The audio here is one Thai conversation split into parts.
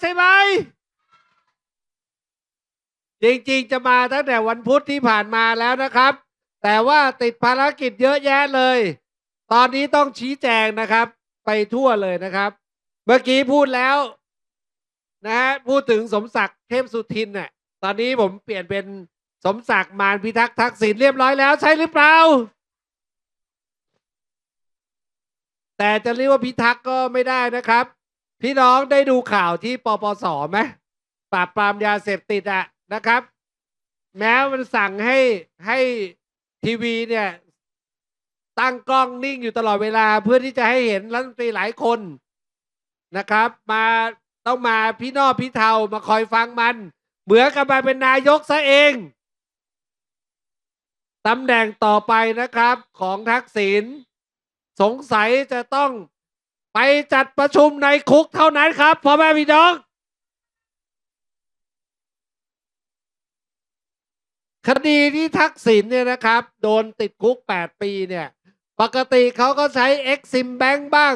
ใช่ไหม จริงๆจะมาตั้งแต่วันพุธที่ผ่านมาแล้วนะครับ แต่ว่าติดภารกิจเยอะแยะเลย ตอนนี้ต้องชี้แจงนะครับ ไปทั่วเลยนะครับ เมื่อกี้พูดแล้วนะฮะพูดถึงสมศักดิ์เทพสุทินเนี่ยตอนนี้ผมเปลี่ยนเป็นสมศักดิ์มารพิทักษ์ทักษิณเรียบร้อยแล้วใช่หรือเปล่า แต่จะเรียกว่าพิทักษ์ก็ไม่ได้นะครับ พี่น้องได้ดูข่าวที่ปปสไหมปราบปรามยาเสพติดอะนะครับ แม้มันสั่งให้ให้ทีวีเนี่ย ตั้งกล้องนิ่งอยู่ตลอดเวลาเพื่อที่จะให้เห็นรัฐมนตรีหลายคนนะครับ มาต้องมาพี่นอพี่เทามาคอยฟังมัน เหมือนกับมาเป็นนายกซะเองตำแหน่งต่อไปนะครับของทักษิณสงสัยจะต้อง ไปจัดประชุมในคุกเท่านั้นครับพ่อแม่พี่น้อง คดีที่ทักษิณเนี่ยนะครับ โดนติดคุก 8 ปีเนี่ย ปกติเขาก็ใช้ Exim Bank บ้าง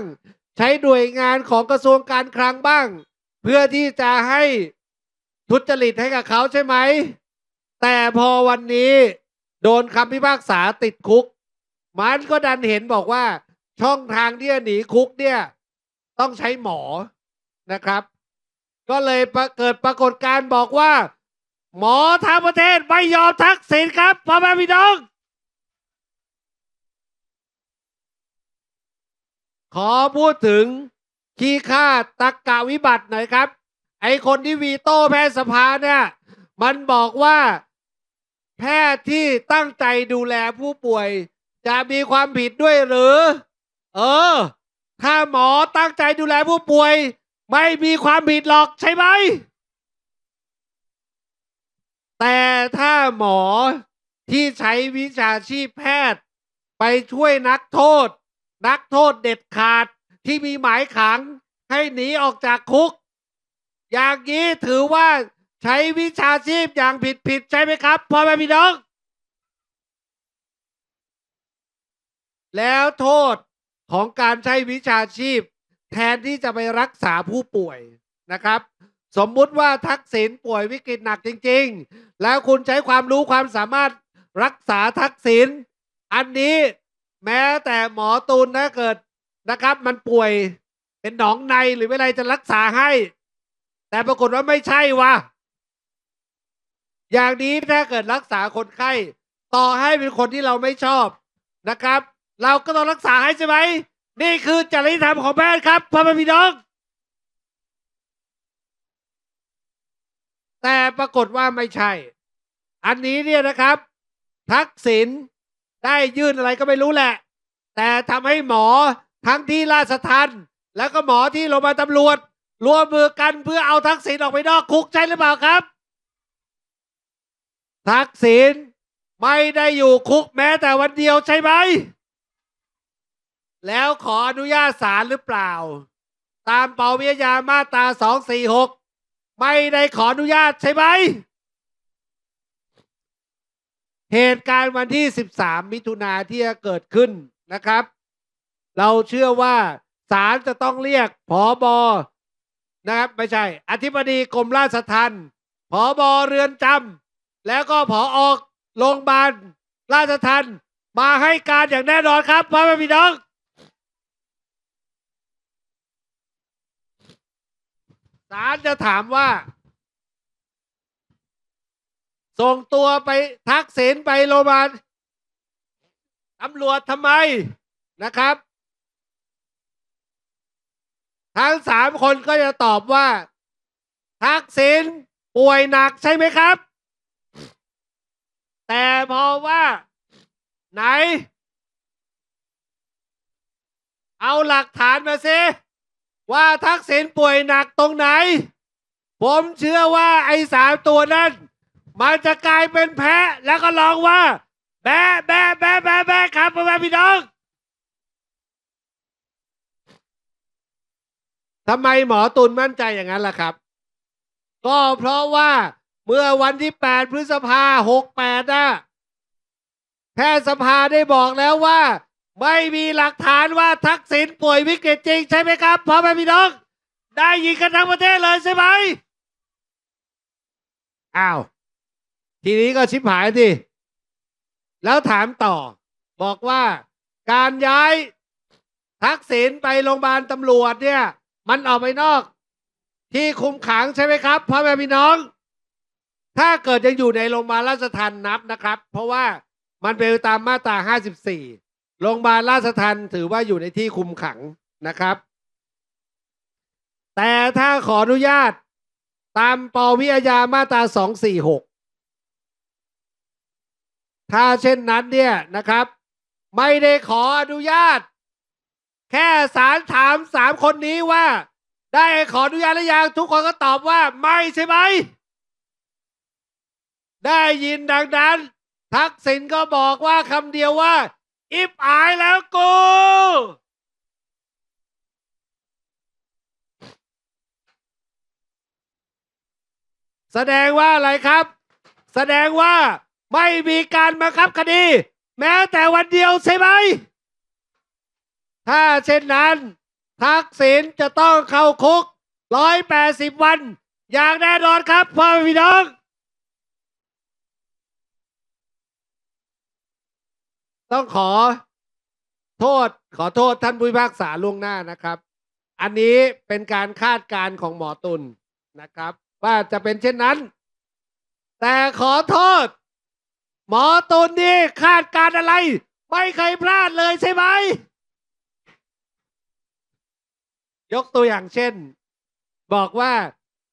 ใช้หน่วยงานของกระทรวงการคลังบ้าง เพื่อที่จะให้ทุจริตให้กับเขาใช่ไหม แต่พอวันนี้ โดนคำพิพากษาติดคุก มันก็ดันเห็นบอกว่า ช่องทางที่จะหนีคุกเนี่ย ต้องใช้หมอนะครับ ก็เลยเกิดปรากฏการณ์บอกว่า หมอทางประเทศไม่ยอมทักษิณครับพ่อแม่พี่น้อง ขอพูดถึงขี้ข้าตักกะวิบัติหน่อยครับ ไอคนที่วีโต้แพทยสภาเนี่ย มันบอกว่าแพทย์ที่ตั้งใจดูแลผู้ป่วย จะมีความผิดด้วยหรือ เออ ถ้าหมอตั้งใจดูแลผู้ป่วย ไม่มีความผิดหรอกใช่ไหม แต่ถ้าหมอที่ใช้วิชาชีพแพทย์ ไปช่วยนักโทษ นักโทษเด็ดขาดที่มีหมายขัง ให้หนีออกจากคุก อย่างนี้ถือว่าใช้วิชาชีพอย่างผิดผิดใช่ไหมครับพ่อแม่พี่น้อง แล้วโทษ ของการใช้วิชาชีพ แทนที่จะไปรักษาผู้ป่วยนะครับ สมมุติว่าทักษิณป่วยวิกฤตหนักจริง ๆ แล้วคุณใช้ความรู้ความสามารถรักษาทักษิณอันนี้แม้แต่หมอตูนถ้าเกิดนะครับ มันป่วยเป็นหนองในหรืออะไรจะรักษาให้ แต่ปรากฏว่าไม่ใช่วะอย่างนี้ถ้าเกิดรักษาคนไข้ ต่อให้เป็นคนที่เราไม่ชอบนะครับ เราก็ต้องรักษาให้ใช่ไหม นี่คือจริยธรรมของแพทย์ครับพ่อแม่พี่น้อง แต่ปรากฏว่าไม่ใช่ อันนี้เนี่ยนะครับ ทักษิณได้ยื่นอะไรก็ไม่รู้แหละ แต่ทำให้หมอทั้งที่ราชทันแล้วก็หมอที่โรงพยาบาลตำรวจรวมมือกันเพื่อเอาทักษิณออกไปนอกคุกใช่หรือเปล่าครับ ทักษิณไม่ได้อยู่คุกแม้แต่วันเดียวใช่ไหม แล้วขออนุญาตศาลหรือเปล่า ตามปวิยามาตราสองสี่หกไม่ได้ขออนุญาตใช่ไหม เหตุการณ์วันที่ 13 มิถุนาที่จะเกิดขึ้นนะครับ เราเชื่อว่าศาลจะต้องเรียกผอบอนะครับไม่ใช่ อธิบดีกรมราชทัณฑ์ผอบอเรือนจำแล้วก็ผอออกโรงพยาบาลราชทัณฑ์มาให้การอย่างแน่นอนครับพ่อแม่พี่น้องาลจะถามว่า ส่งตัวไปทักษิณไปโรงพยาบาลตำรวจทำไมนะครับ ทั้งสามคนก็จะตอบว่า ทักษิณป่วยหนักใช่ไหมครับ แต่พอว่า ไหน เอาหลักฐานมาสิ ว่าทักษิณป่วยหนักตรงไหน ผมเชื่อว่าไอ้สามตัวนั้น มันจะกลายเป็นแพะแล้วก็ร้องว่า แบะแบะแบะแบะแบะครับพ่อแม่พี่น้องทำไมหมอตุลมั่นใจอย่างนั้นล่ะครับ ก็เพราะว่าเมื่อวันที่ 8 พฤษภา68นะแพทยสภาได้บอกแล้วว่า ไม่มีหลักฐานว่าทักษิณป่วยวิกฤตจริงใช่ไหมครับพ่อแม่พี่น้อง ได้ยินกันทั้งประเทศเลยใช่ไหมอ้าว ทีนี้ก็ชิบหายสิแล้วถามต่อ บอกว่าการย้ายทักษิณไปโรงพยาบาลตำรวจเนี่ย มันออกไปนอก ที่คุมขังใช่ไหมครับพ่อแม่พี่น้อง ถ้าเกิดยังอยู่ในโรงพยาบาลราชทันนับนะครับ เพราะว่ามันเป็นไปตามมาตรา 54 โรงพยาบาลราชทันถือว่าอยู่ในที่คุมขังนะครับ แต่ถ้าขออนุญาตตามปวิอาญามาตรา 246 ถ้าเช่นนั้นเนี่ยนะครับ ไม่ได้ขออนุญาต แค่สารถามสามคนนี้ว่า ได้ขออนุญาตหรือยังทุกคนก็ตอบว่าไม่ใช่ไหม ได้ยินดังนั้น ทักษิณก็บอกว่าคำเดียวว่า อิบอายแล้วกูแสดงว่าอะไรครับ แสดงว่าไม่มีการบังคับคดี แม้แต่วันเดียวใช่ไหม ถ้าเช่นนั้น ทักษิณจะต้องเข้าคุกร้อยแปดสิบวัน อย่างแน่นอนครับพ่อพี่น้อง ต้องขอโทษขอโทษท่านผู้พิพากษาล่วงหน้านะครับ อันนี้เป็นการคาดการณ์ของหมอตุลนะครับ ว่าจะเป็นเช่นนั้น แต่ขอโทษ หมอตุลนี่คาดการณ์อะไร ไม่เคยพลาดเลยใช่ไหม ยกตัวอย่างเช่น บอกว่า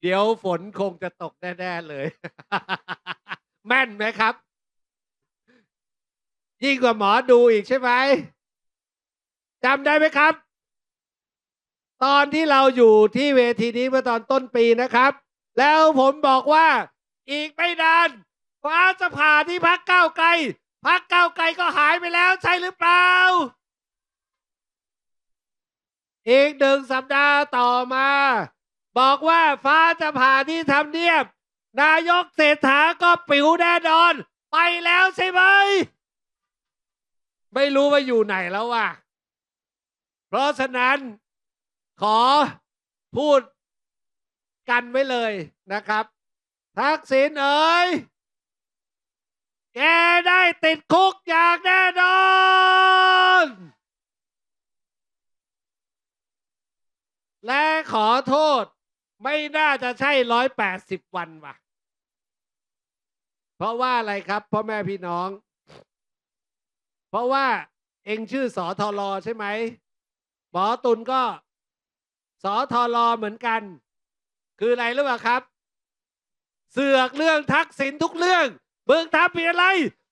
เดี๋ยวฝนคงจะตกแน่ ๆ เลย แม่นไหมครับ ยิ่งกว่าหมอดูอีกใช่ไหมจำได้ไหมครับ ตอนที่เราอยู่ที่เวทีนี้เมื่อตอนต้นปีนะครับ แล้วผมบอกว่า อีกไม่นานฟ้าจะผ่าที่พักเก้าไกลพักเก้าไกลก็หายไปแล้วใช่หรือเปล่า อีกหนึ่งสัปดาห์ต่อมา บอกว่าฟ้าจะผ่าที่ทำเนียบ นายกเศรษฐาก็ปิวแน่นอน ไปแล้วใช่ไหม ไม่รู้ว่าอยู่ไหนแล้วว่ะ เพราะฉะนั้นขอพูดกันไว้เลยนะครับ ทักษิณเอ๋ยแกได้ติดคุกอย่างแน่นอน และขอโทษไม่น่าจะใช่ร้อยแปดสิบวันว่ะ เพราะว่าอะไรครับพ่อแม่พี่น้อง เพราะว่าเองชื่อสอทอรอใช่ไหมหมอตุลก็สอทอรอเหมือนกัน คืออะไรรู้ป่ะครับ เสือกเรื่องทักษิณทุกเรื่องมึงทำผิดอะไร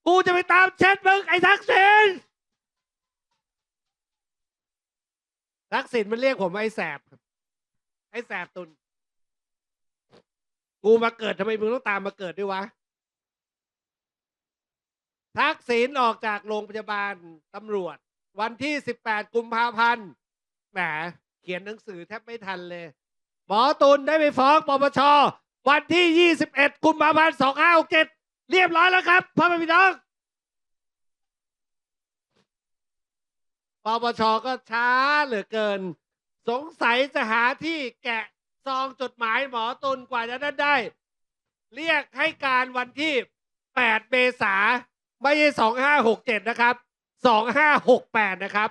กูจะไปตามเช็ดมึงไอ้ทักษิณทักษิณมันเรียกผมไอ้แสบครับไอ้แสบตุนกูมาเกิดทำไมมึงต้องตามมาเกิดด้วยวะ ทักษิณออกจากโรงพยาบาลตำรวจ วันที่ 18 กุมภาพันธ์แหมเขียนหนังสือแทบไม่ทันเลย หมอตุลได้ไปฟ้องปปชวันที่ 21 กุมภาพันธ์ 2567 เรียบร้อยแล้วครับพ่อแม่พี่น้องปปชก็ช้าเหลือเกิน สงสัยจะหาที่แกะซองจดหมายหมอตุลกว่าจะได้ได้ เรียกให้การวันที่ 8 เมษายน ไม่ใช่2567นะครับ2568นะครับ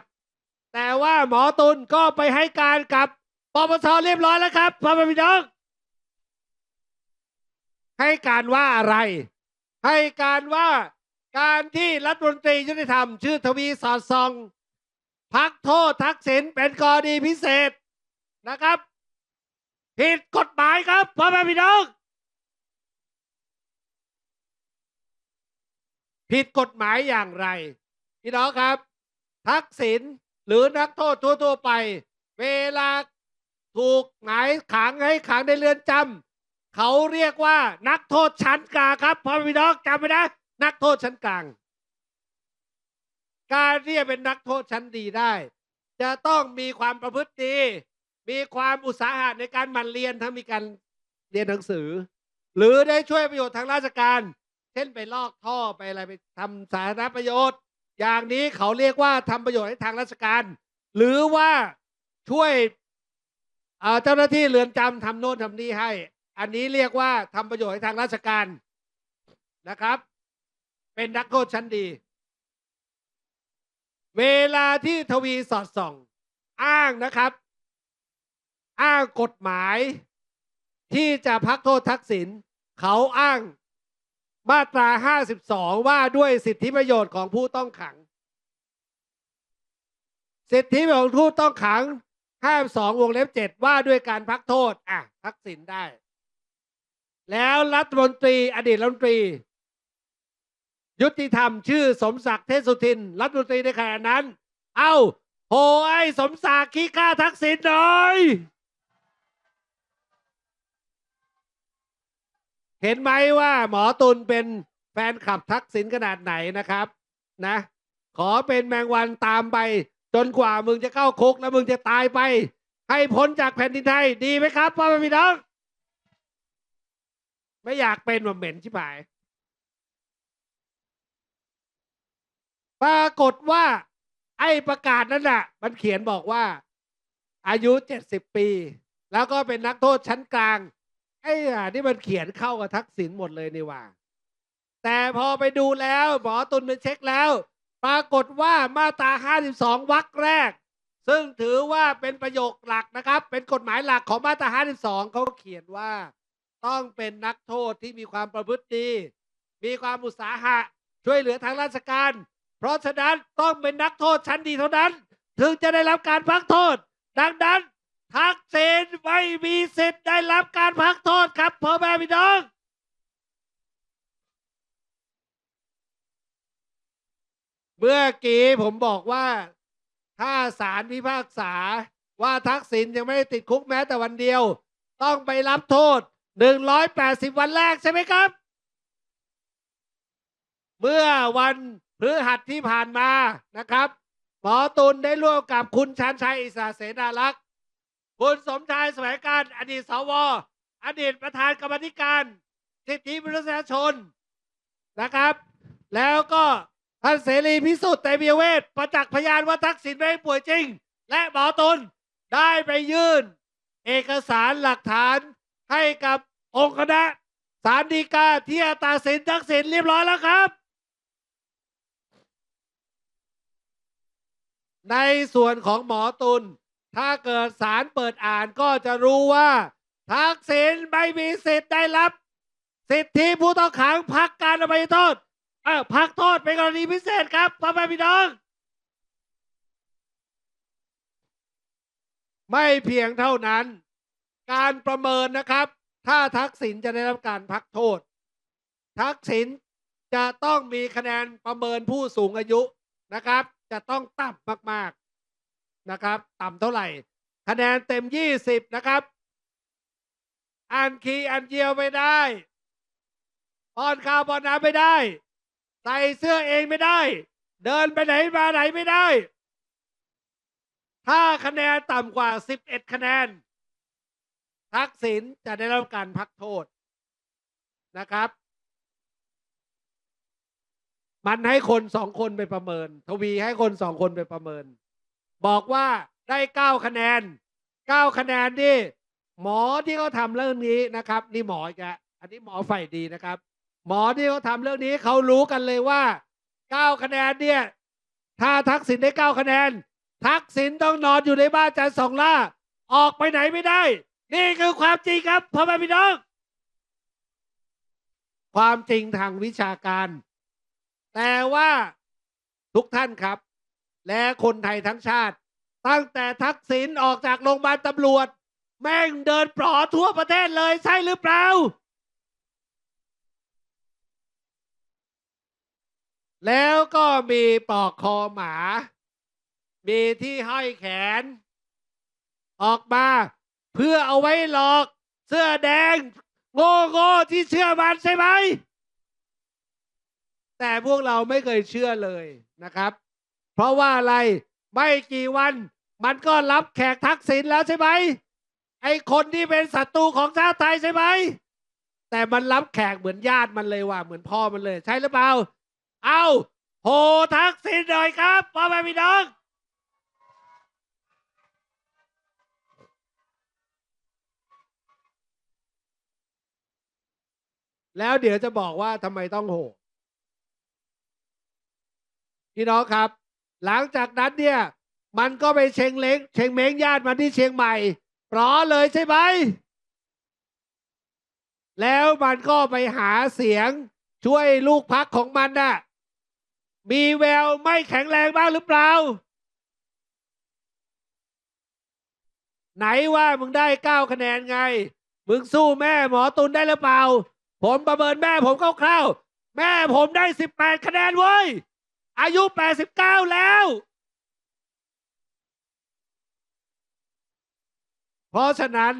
แต่ว่าหมอตุลก็ไปให้การกับปปชเรียบร้อยแล้วครับพ่อแม่พี่น้องให้การว่าอะไร ให้การว่าการที่รัฐมนตรียุติธรรม ชื่อทวีสอดส่อง พักโทษทักษิณเป็นกรณีพิเศษนะครับ ผิดกฎหมายครับพ่อแม่พี่น้อง ผิดกฎหมายอย่างไร พี่น้องครับ ทักษิณหรือนักโทษทั่วๆไป เวลาถูกหมายขังให้ขังในเรือนจำเขาเรียกว่านักโทษชั้นกลางครับพ่อพี่น้องจำไว้นะนักโทษชั้นกลาง การที่จะเป็นนักโทษชั้นดีได้ จะต้องมีความประพฤติดี มีความอุตสาหะในการหมั่นเรียนทั้งมีการเรียนหนังสือ หรือได้ช่วยประโยชน์ทางราชการ เช่นไปลอกท่อไปอะไรไปทำสาธารณประโยชน์ อย่างนี้เขาเรียกว่าทำประโยชน์ให้ทางราชการ หรือว่าช่วยเจ้าหน้าที่เรือนจำทำโน่นทำนี่ให้ อันนี้เรียกว่าทำประโยชน์ให้ทางราชการนะครับ เป็นนักโทษชั้นดี เวลาที่ทวีสอดส่อง อ้างนะครับ อ้างกฎหมายที่จะพักโทษทักษิณเขาอ้าง มาตรา 52 ว่าด้วยสิทธิประโยชน์ของผู้ต้องขัง สิทธิประโยชน์ของผู้ต้องขัง 52 วงเล็บ 7 ว่าด้วยการพักโทษ อะทักษิณได้ แล้วรัฐมนตรี อดีตรัฐมนตรี ยุติธรรมชื่อสมศักดิ์เทสุทิน รัฐมนตรีในขณะนั้น เอ้าโหไอ้สมศักดิ์ขี้ข้าทักษิณหน่อย เห็นไหมว่าหมอตุลเป็นแฟนคลับทักษิณขนาดไหนนะครับ นะ ขอเป็นแมงวันตามไป จนกว่ามึงจะเข้าคุกแล้วมึงจะตายไป ให้พ้นจากแผ่นดินไทย ดีไหมครับพ่อแม่พี่น้อง ไม่อยากเป็นว่าเหม็นชิบหาย ปรากฏว่า ไอ้ประกาศนั้นน่ะมันเขียนบอกว่า อายุเจ็ดสิบปี แล้วก็เป็นนักโทษชั้นกลาง ไอ้อะนี่มันเขียนเข้ากับทักษิณหมดเลยนี่ว่า แต่พอไปดูแล้วหมอตุลไปเช็คแล้ว ปรากฏว่ามาตรา 52 วรรคแรก ซึ่งถือว่าเป็นประโยคหลักนะครับ เป็นกฎหมายหลักของมาตรา 52 เขาเขียนว่า ต้องเป็นนักโทษที่มีความประพฤติดี มีความอุตสาหะ ช่วยเหลือทางราชการ เพราะฉะนั้นต้องเป็นนักโทษชั้นดีเท่านั้น ถึงจะได้รับการพักโทษ ดังนั้น ทักษิณไม่มีสิทธิ์ได้รับการพักโทษครับพ่อแม่พี่น้อง เมื่อกี้ผมบอกว่า ถ้าศาลพิพากษาว่าทักษิณยังไม่ได้ติดคุกแม้แต่วันเดียว ต้องไปรับโทษ 180 วันแรกใช่ไหมครับ เมื่อวันพฤหัสที่ผ่านมานะครับหมอตุลได้ร่วมกับคุณชันชัยอิสระเสนาลักษ คุณสมชายแสวงการอดีตสวอดีตประธานกรรมธิการ สิทธิมนุษยชนนะครับ แล้วก็ท่านเสรีพิสุทธิ์เตมีเวทประจักษ์พยานว่าทักษิณไม่ป่วยจริง และหมอตุลได้ไปยื่น เอกสารหลักฐานให้กับองค์คณะสารดีกาที่ตัดสินทักษิณเรียบร้อยแล้วครับ ในส่วนของหมอตุล ถ้าเกิดสารเปิดอ่านก็จะรู้ว่าทักษิณไม่มีสิทธิ์ได้รับ สิทธิผู้ต้องขังพักการอภัยโทษเออพักโทษเป็นกรณีพิเศษครับพ่อแม่พี่น้อง ไม่เพียงเท่านั้น การประเมินนะครับ ถ้าทักษิณจะได้รับการพักโทษ ทักษิณจะต้องมีคะแนนประเมินผู้สูงอายุนะครับ จะต้องต่ำมากๆนะครับ ต่ำเท่าไหร่ คะแนนเต็ม 20 นะครับ อ่านคีย์อ่านเยียวไม่ได้ป้อนข้าวป้อนน้ำไม่ได้ ใส่เสื้อเองไม่ได้ เดินไปไหนมาไหนไม่ได้ ถ้าคะแนนต่ำกว่า 11 คะแนน ทักษิณจะได้รับการพักโทษนะครับ มันให้คนสองคนไปประเมิน ทวีให้คนสองคนไปประเมิน บอกว่า ได้เก้าคะแนนเก้าคะแนนนี่หมอที่เขาทำเรื่องนี้นะครับ นี่หมออีกอันนี้หมอฝ่ายดีนะครับ หมอที่เขาทำเรื่องนี้เขารู้กันเลยว่าเก้าคะแนนเนี่ยถ้าทักษิณได้เก้าคะแนน ทักษิณต้องนอนอยู่ในบ้านจันสองล่า ออกไปไหนไม่ได้ นี่คือความจริงครับพ่อแม่พี่น้องความจริงทางวิชาการ แต่ว่าทุกท่านครับ และคนไทยทั้งชาติ ตั้งแต่ทักษิณออกจากโรงพยาบาลตำรวจ แม่งเดินปลอทั่วประเทศเลยใช่หรือเปล่า แล้วก็มีปลอกคอหมา มีที่ห้อยแขน ออกมา เพื่อเอาไว้หลอกเสื้อแดง โง่โง่ที่เชื่อมันใช่ไหม แต่พวกเราไม่เคยเชื่อเลยนะครับ เพราะว่าอะไร ไม่กี่วัน มันก็รับแขกทักษิณแล้วใช่ไหมไอคนที่เป็นศัตรูของชาติไทยใช่ไหมแต่มันรับแขกเหมือนญาติมันเลยว่ะเหมือนพ่อมันเลย ใช่หรือเปล่า เอาโหทักษิณหน่อยครับพ่อแม่พี่น้องแล้วเดี๋ยวจะบอกว่าทำไมต้องโหพี่น้องครับ หลังจากนั้นเนี่ย มันก็ไปเชงเล้งเชงเม้งญาติมาที่เชียงใหม่ปลอเลยใช่ไหมแล้วมันก็ไปหาเสียงช่วยลูกพักของมันน่ะ มีแววไม่แข็งแรงบ้างหรือเปล่า ไหนว่ามึงได้เก้าคะแนนไง มึงสู้แม่หมอตุนได้หรือเปล่า ผมประเมินแม่ผมคร่าวๆแม่ผมได้สิบแปดคะแนนเว้ย อายุแปดสิบเก้าแล้ว เพราะฉะนั้น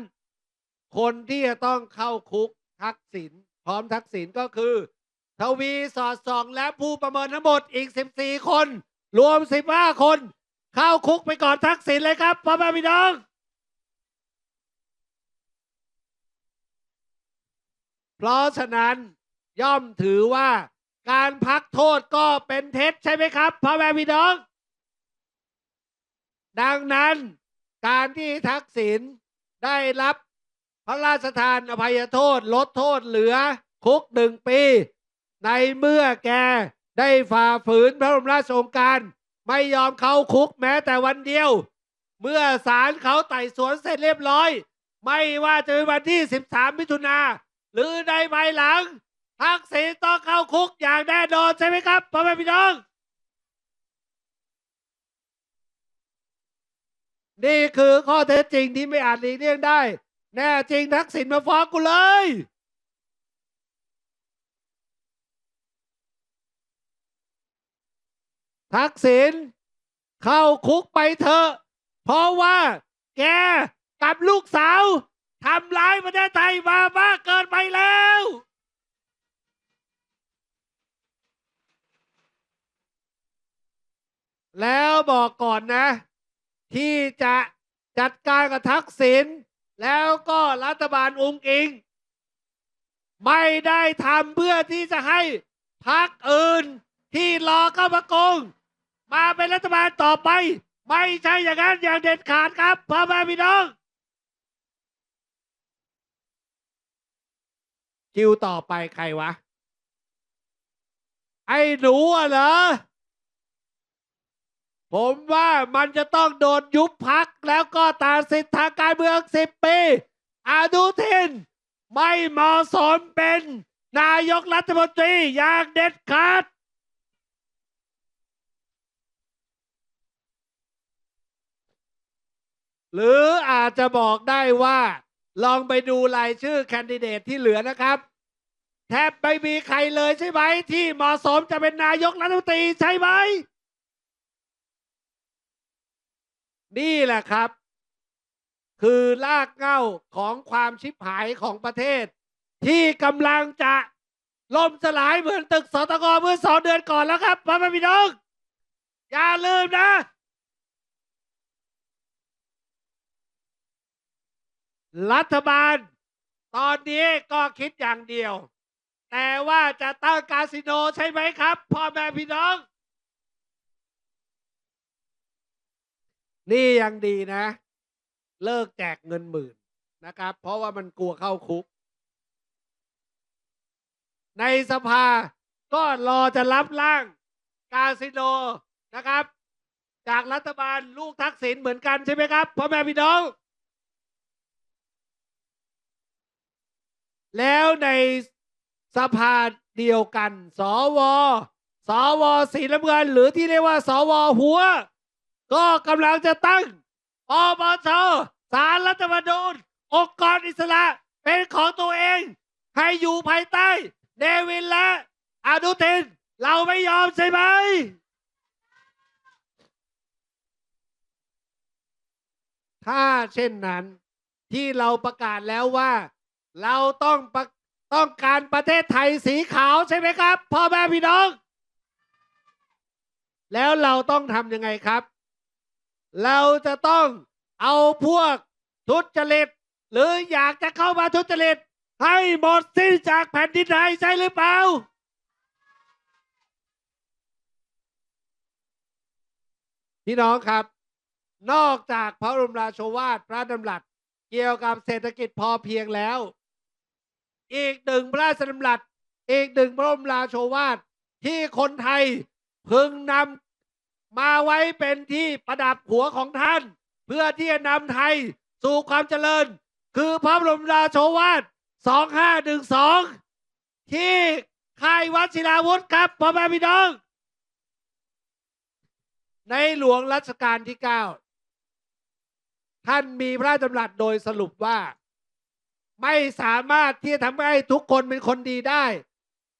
คนที่จะต้องเข้าคุกทักษิณพร้อมทักษิณก็คือ ทวีสอดส่องและผู้ประเมินทั้งหมดอีก 14 คน รวม 15 คน เข้าคุกไปก่อนทักษิณเลยครับพ่อแม่พี่น้องเพราะฉะนั้นย่อมถือว่า การพักโทษก็เป็นเท็จใช่ไหมครับพ่อแม่พี่น้อง ดังนั้นการที่ทักษิณได้รับพระราชทานอภัยโทษลดโทษเหลือคุกหนึ่งปี ในเมื่อแกได้ฝ่าฝืนพระบรมราชโองการ ไม่ยอมเข้าคุกแม้แต่วันเดียว เมื่อศาลเขาไต่สวนเสร็จเรียบร้อย ไม่ว่าจะเป็นวันที่ 13 มิถุนาหรือในภายหลัง ทักษิณต้องเข้าคุกอย่างแน่นอนใช่ไหมครับพ่อแม่พี่น้อง นี่คือข้อเท็จจริงที่ไม่อาจหลีกเลี่ยงได้ แน่จริงทักษิณมาฟ้องกูเลย ทักษิณเข้าคุกไปเถอะ เพราะว่าแกกับลูกสาวทำร้ายประเทศไทยมามากเกินไปแล้ว แล้วบอกก่อนนะ ที่จะจัดการกับทักษิณแล้วก็รัฐบาลองค์อิง ไม่ได้ทำเพื่อที่จะให้พักอื่นที่รอเข้ามาโกงมาเป็นรัฐบาลต่อไป ไม่ใช่อย่างนั้นอย่างเด็ดขาดครับพ่อแม่พี่น้องคิวต่อไปใครวะ ไอ้หนูอะเหรอ ผมว่ามันจะต้องโดนยุบพักแล้วก็ตัดสิทธิทางการเมืองสิบปีอานุทิน ไม่เหมาะสมเป็นนายกรัฐมนตรีอย่างเด็ดขาดหรืออาจจะบอกได้ว่า ลองไปดูรายชื่อแคนดิเดตที่เหลือนะครับ แทบไม่มีใครเลยใช่ไหมที่เหมาะสมจะเป็นนายกรัฐมนตรีใช่ไหม นี่แหละครับ คือรากเหง้าของความชิบหายของประเทศ ที่กำลังจะล่มสลายเหมือนตึกสตงเมื่อสองเดือนก่อนแล้วครับพ่อแม่พี่น้อง อย่าลืมนะ รัฐบาล ตอนนี้ก็คิดอย่างเดียว แต่ว่าจะตั้งคาสิโนใช่ไหมครับพ่อแม่พี่น้อง นี่ยังดีนะ เลิกแจกเงินหมื่นนะครับ เพราะว่ามันกลัวเข้าคุก ในสภาก็รอจะรับร่างคาสิโนนะครับ จากรัฐบาลลูกทักษิณเหมือนกันใช่ไหมครับพ่อแม่พี่น้อง แล้วในสภาเดียวกัน สว สวสีน้ำเงินหรือที่เรียกว่า สวหัว ก็กำลังจะตั้งปปชสารรัฐธรรมนูญองค์กรอิสระเป็นของตัวเอง ให้อยู่ภายใต้เนวินและอนุทิน เราไม่ยอมใช่ไหม ถ้าเช่นนั้นที่เราประกาศแล้วว่า เราต้องต้องการประเทศไทยสีขาวใช่ไหมครับพ่อแม่พี่น้อง แล้วเราต้องทำยังไงครับ เราจะต้องเอาพวกทุจริต หรืออยากจะเข้ามาทุจริต ให้หมดสิ้นจากแผ่นดินไทยใช่หรือเปล่าพี่น้องครับ นอกจากพระบรมราโชวาทพระดำรัสเกี่ยวกับเศรษฐกิจพอเพียงแล้ว อีกหนึ่งพระราชดำรัสอีกหนึ่งพระบรมราโชวาทที่คนไทยพึงนำ มาไว้เป็นที่ประดับหัวของท่าน เพื่อที่จะนำไทยสู่ความเจริญ คือพระบรมราโชวาท2512 ที่ค่ายวัชิราวุธครับพ่อแม่พี่น้อง ในหลวงรัชกาลที่ 9 ท่านมีพระราชดำรัสโดยสรุปว่า ไม่สามารถที่จะทำให้ทุกคนเป็นคนดีได้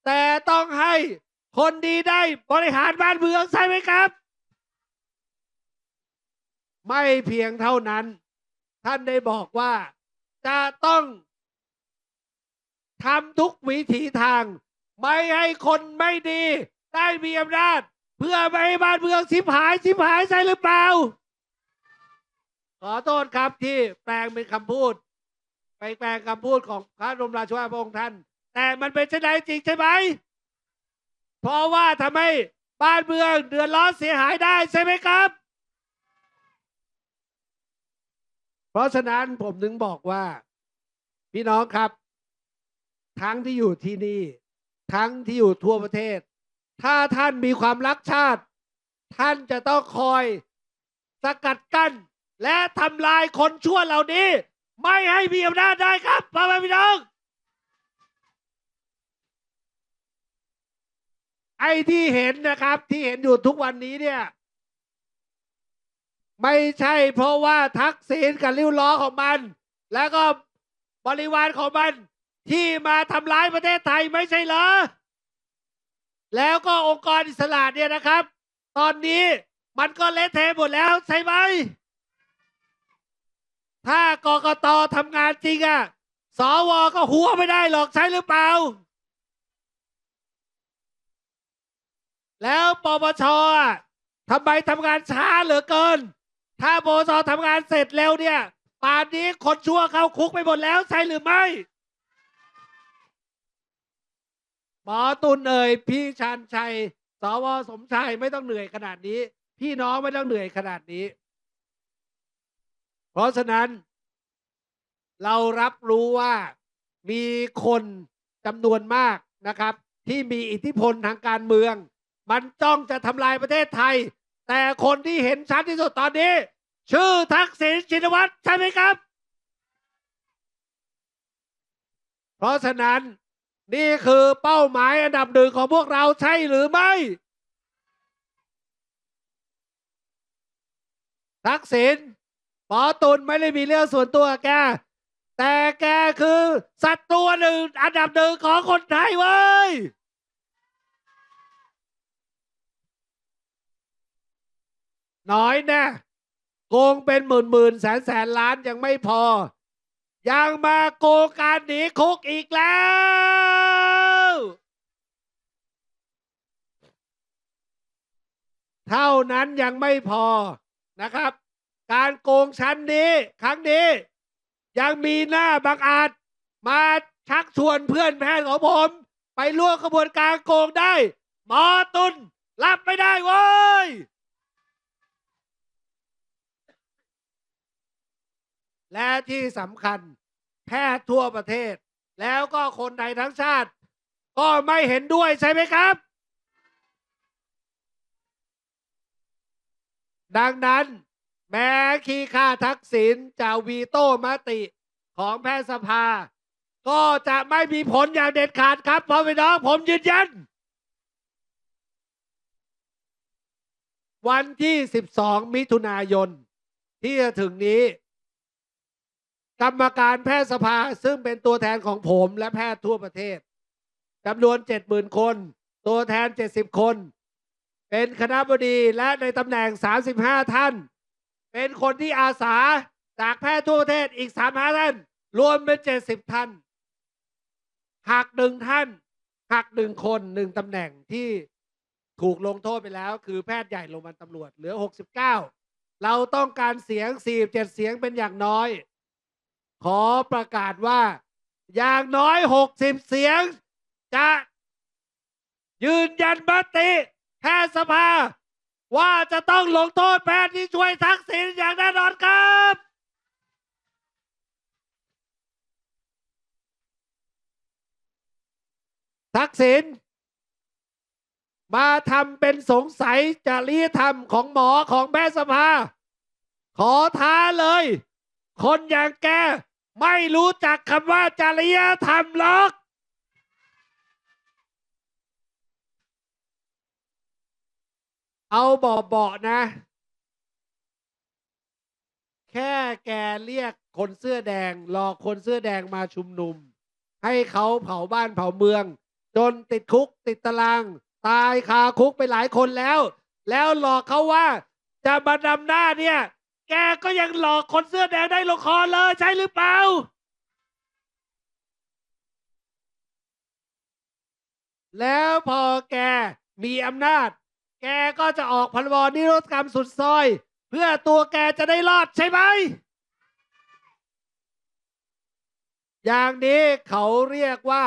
แต่ต้องให้คนดีได้บริหารบ้านเมืองใช่ไหมครับ ไม่เพียงเท่านั้น ท่านได้บอกว่าจะต้องทำทุกวิถีทาง ไม่ให้คนไม่ดี ได้มีอำนาจ เพื่อไม่ให้บ้านเมืองชิบหายชิบหายใช่หรือเปล่า ขอโทษครับที่แปลงเป็นคำพูด ไปแปลงคำพูดของพระบรมราชวาพระองค์ท่าน แต่มันเป็นเช่นไรจริงใช่ไหม เพราะว่าทำให้บ้านเมืองเดือดร้อนเสียหายได้ใช่ไหมครับ เพราะฉะนั้นผมถึงบอกว่า พี่น้องครับ ทั้งที่อยู่ที่นี่ ทั้งที่อยู่ทั่วประเทศ ถ้าท่านมีความรักชาติ ท่านจะต้องคอยสกัดกั้นและทำลายคนชั่วเหล่านี้ ไม่ให้มีอำนาจได้ครับพ่อแม่พี่น้องไอ้ที่เห็นนะครับที่เห็นอยู่ทุกวันนี้เนี่ย ไม่ใช่เพราะว่าทักษิณกับริ้วล้อของมัน แล้วก็บริวารของมัน ที่มาทำร้ายประเทศไทยไม่ใช่เหรอ แล้วก็องค์กรอิสระเนี่ยนะครับ ตอนนี้มันก็เละเทะหมดแล้วใช่ไหม ถ้ากกตทำงานจริงอะสวก็หัวไม่ได้หรอกใช่หรือเปล่า แล้วปปชทำไมทำงานช้าเหลือเกิน ถ้าปปชทำงานเสร็จเร็วเนี่ยป่านนี้คนชั่วเข้าคุกไปหมดแล้วใช่หรือไม่หมอตุลเอ่ยพี่ชันชัยสวสมชายไม่ต้องเหนื่อยขนาดนี้ พี่น้องไม่ต้องเหนื่อยขนาดนี้ เพราะฉะนั้น เรารับรู้ว่ามีคนจำนวนมากนะครับ ที่มีอิทธิพลทางการเมือง มันจ้องจะทำลายประเทศไทย แต่คนที่เห็นชัดที่สุดตอนนี้ ชื่อทักษิณชินวัตรใช่ไหมครับ เพราะฉะนั้นนี่คือเป้าหมายอันดับหนึ่งของพวกเราใช่หรือไม่ ทักษิณปอตุลไม่ได้มีเรื่องส่วนตัวแก แต่แกคือศัตรูหนึ่งอันดับหนึ่งของคนไทยเว้ย น้อยแน่โกงเป็นหมื่นหมื่นแสนแสนล้านยังไม่พอ ยังมาโกงการหนีคุกอีกแล้ว เท่านั้นยังไม่พอนะครับ การโกงชั้นนี้ครั้งนี้ ยังมีหน้าบังอาจ มาชักชวนเพื่อนแพทย์ของผม ไปร่วมกระบวนการโกงได้ หมอตุนรับไม่ได้เว้ย และที่สำคัญแพทย์ทั่วประเทศ แล้วก็คนไทยทั้งชาติ ก็ไม่เห็นด้วยใช่ไหมครับ ดังนั้น แม้คีค่าทักษิณจะวีโต้มติของแพทยสภา ก็จะไม่มีผลอย่างเด็ดขาดครับพ่อพี่น้องผมยืนยัน วันที่ 12 มิถุนายนที่จะถึงนี้ กรรมการแพทยสภาซึ่งเป็นตัวแทนของผมและแพทย์ทั่วประเทศจำนวน70,000คน ตัวแทน70คน เป็นคณะบดีและในตำแหน่ง35ท่าน เป็นคนที่อาสาจากแพทย์ทั่วประเทศอีก35ท่าน รวมเป็น70ท่านหักหนึ่งท่านหักหนึ่งคนหนึ่งตำแหน่งที่ถูกลงโทษไปแล้ว คือแพทย์ใหญ่โรงพยาบาลตำรวจเหลือ 69 เราต้องการเสียง 47 เสียงเป็นอย่างน้อย ขอประกาศว่า อย่างน้อย 60 เสียง จะยืนยันมติแพทยสภา ว่าจะต้องลงโทษแพทย์ที่ช่วยทักษิณอย่างแน่นอนครับ ทักษิณมาทำเป็นสงสัยจริยธรรมของหมอของแม่สภา ขอท้าเลย คนอย่างแก ไม่รู้จักคำว่าจริยธรรมหรอกเอาเบาๆนะ แค่แกเรียกคนเสื้อแดงรอคนเสื้อแดงมาชุมนุม ให้เขาเผาบ้านเผาเมือง จนติดคุกติดตาราง ตายคาคุกไปหลายคนแล้ว แล้วหลอกเขาว่าจะมาดำหน้าเนี่ย แกก็ยังหลอกคนเสื้อแดงได้ลงคอเลยใช่หรือเปล่า แล้วพอแกมีอำนาจ แกก็จะออกพรบนิรโทษกรรมสุดซอย เพื่อตัวแกจะได้รอดใช่ไหม อย่างนี้เขาเรียกว่า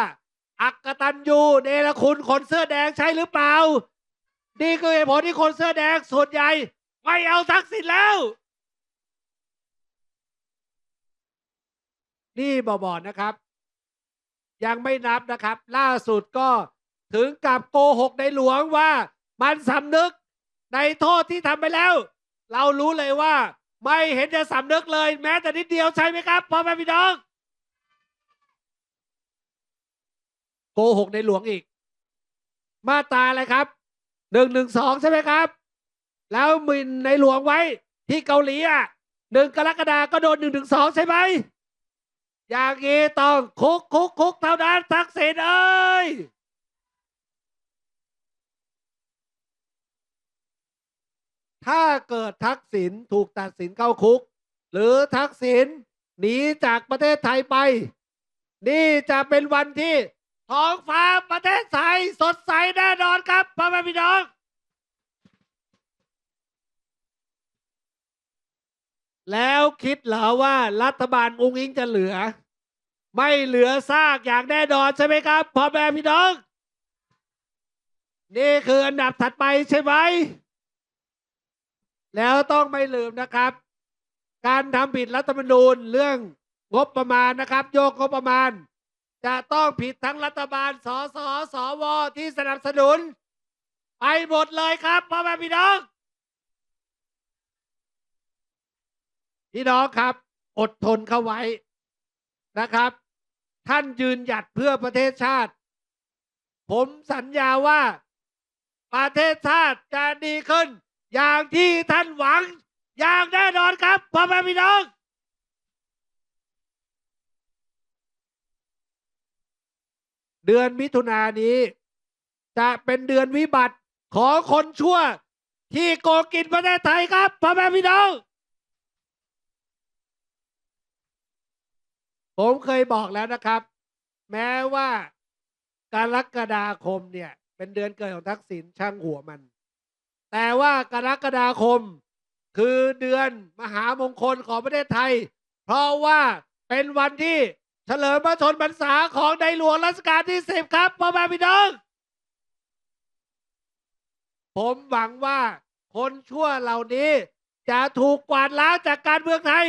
อักตันยูเนรคุณคนเสื้อแดงใช่หรือเปล่า นี่คือเหตุผลที่คนเสื้อแดงส่วนใหญ่ไม่เอาทักษิณแล้ว นี่บ่อกๆนะครับ ยังไม่นับนะครับ ล่าสุดก็ถึงกับโกหกในหลวงว่ามันสำนึกในโทษที่ทำไปแล้ว เรารู้เลยว่า ไม่เห็นจะสำนึกเลย แม้แต่นิดเดียวใช่ไหมครับพ่อแม่พี่น้อง โกหกในหลวงอีก มาตาอะไรครับหนึ่งหนึ่งสองใช่ไหมครับ แล้วมินในหลวงไว้ที่เกาหลีอะหนึ่งกรกฎาก็โดนหนึ่งหนึ่งสองใช่ไหม อย่างนี้ต้องคุกคุกคุกเท่านั้นทักษิณเอ้ยถ้าเกิดทักษิณถูกตัดสินเข้าคุก หรือทักษิณหนีจากประเทศไทยไป นี่จะเป็นวันที่ท้องฟ้าประเทศไทยสดใสแน่นอนครับพ่อแม่พี่น้อง แล้วคิดเหรอว่ารัฐบาลอุ้งอิงจะเหลือ ไม่เหลือซากอย่างแน่นอนใช่ไหมครับพ่อแม่พี่น้อง นี่คืออันดับถัดไปใช่ไหม แล้วต้องไม่ลืมนะครับ การทำผิดรัฐธรรมนูญเรื่องงบประมาณนะครับ โยกงบประมาณ จะต้องผิดทั้งรัฐบาลสสสวที่สนับสนุน ไปหมดเลยครับพ่อแม่พี่น้อง พี่น้องครับ อดทนเข้าไว้นะครับ ท่านยืนหยัดเพื่อประเทศชาติ ผมสัญญาว่า ประเทศชาติจะดีขึ้น อย่างที่ท่านหวัง อย่างแน่นอนครับพ่อแม่พี่น้องเดือนมิถุนายนนี้ จะเป็นเดือนวิบัติของคนชั่ว ที่โกงกินประเทศไทยครับพ่อแม่พี่น้อง ผมเคยบอกแล้วนะครับ แม้ว่ากรกฎาคมเนี่ย เป็นเดือนเกิดของทักษิณช่างหัวมัน แต่ว่ากรกฎาคมคือเดือนมหามงคลของประเทศไทย เพราะว่าเป็นวันที่เฉลิมพระชนมพรรษาของในหลวงรัชกาลที่สิบครับพ่อแม่พี่น้อง ผมหวังว่าคนชั่วเหล่านี้จะถูกกวาดล้างจากการเมืองไทย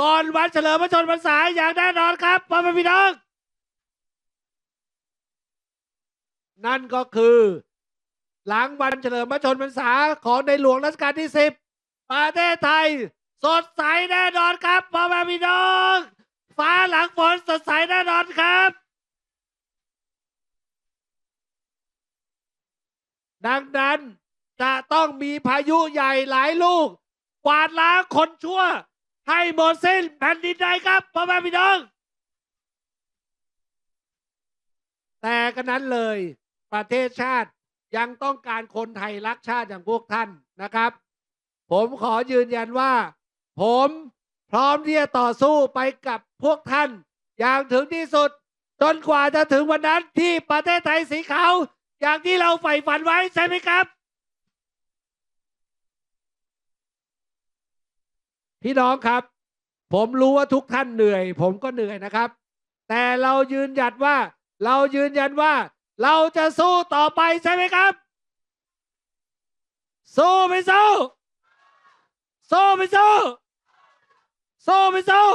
ก่อนวันเฉลิมพระชนมพรรษาอย่างแน่นอนครับพ่อแม่พี่น้อง นั่นก็คือ หลังวันเฉลิมพระชนมพรรษาของในหลวงรัชกาลที่สิบประเทศไทย สดใสแน่นอนครับพ่อแม่พี่น้อง ฟ้าหลังฝนสดใสแน่นอนครับ ดังนั้นจะต้องมีพายุใหญ่หลายลูกกวาดล้างคนชั่ว ให้หมดสิ้นแผ่นดินใดครับพ่อแม่พี่น้อง แต่ก็นั้นเลยประเทศชาติยังต้องการคนไทยรักชาติอย่างพวกท่านนะครับ ผมขอยืนยันว่า ผมพร้อมที่จะต่อสู้ไปกับพวกท่าน อย่างถึงที่สุด จนกว่าจะถึงวันนั้นที่ประเทศไทยสีขาว อย่างที่เราใฝ่ฝันไว้ใช่ไหมครับ พี่น้องครับ ผมรู้ว่าทุกท่านเหนื่อย ผมก็เหนื่อยนะครับ แต่เรายืนหยัดว่า เรายืนยันว่า เราจะสู้ต่อไปใช่ไหมครับ สู้ไปสู้สู้ไปสู้สู้ไปสู้